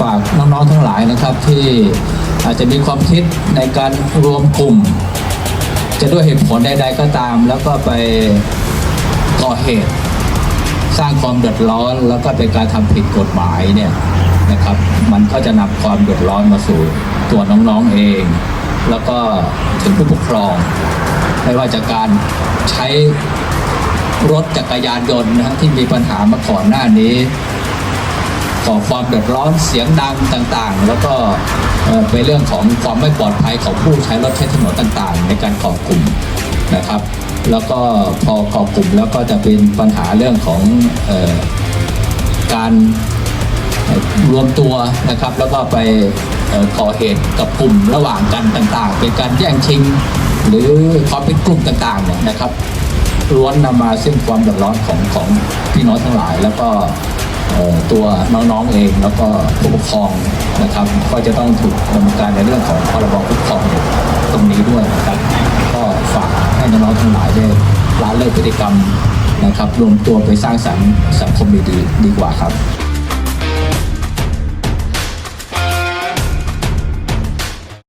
ฝากน้องๆทั้งหลายนะครับที่อาจจะมีความคิดในการรวมกลุ่ม จะด้วยเหตุผลใดๆก็ตาม แล้วก็ไปก่อเหตุ สร้างความเดือดร้อน แล้วก็เป็นการทำผิดกฎหมายเนี่ยนะครับ มันก็จะนำความเดือดร้อนมาสู่ตัวน้องๆเอง แล้วก็ถึงผู้ปกครองไม่ว่าจากการใช้รถจักรยานยนต์นะฮะที่มีปัญหามาก่อนหน้านี้ ก่อความเดือดร้อนเสียงดังต่างๆ แล้วก็เป็นเรื่องของความไม่ปลอดภัยของผู้ใช้รถใช้ถนนต่างๆ ในการก่อกลุ่มนะครับ แล้วก็พอก่อกลุ่มแล้วก็จะเป็นปัญหาเรื่องของออการรวมตัวนะครับแล้วก็ไปก่อเหตุกับกลุ่มระหว่างกันต่างๆ เป็นการแย่งชิง หรือความเป็นกลุ่มต่างๆเนี่ยนะครับล้วนนำมาซึ่งความเดือดร้อนของของพี่น้องทั้งหลาย แล้วก็ ตัวน้องๆเองแล้วก็ผู้ปกครองนะครับ ก็จะต้องถูกดำเนินการในเรื่องของพรบคุ้มครองตรงนี้ด้วยนะครับก็ฝากให้น้องๆทั้งหลายได้ละเลิกพฤติกรรมนะครับรวมตัวไปสร้างสรรค์สังคมดีๆดีกว่าครับ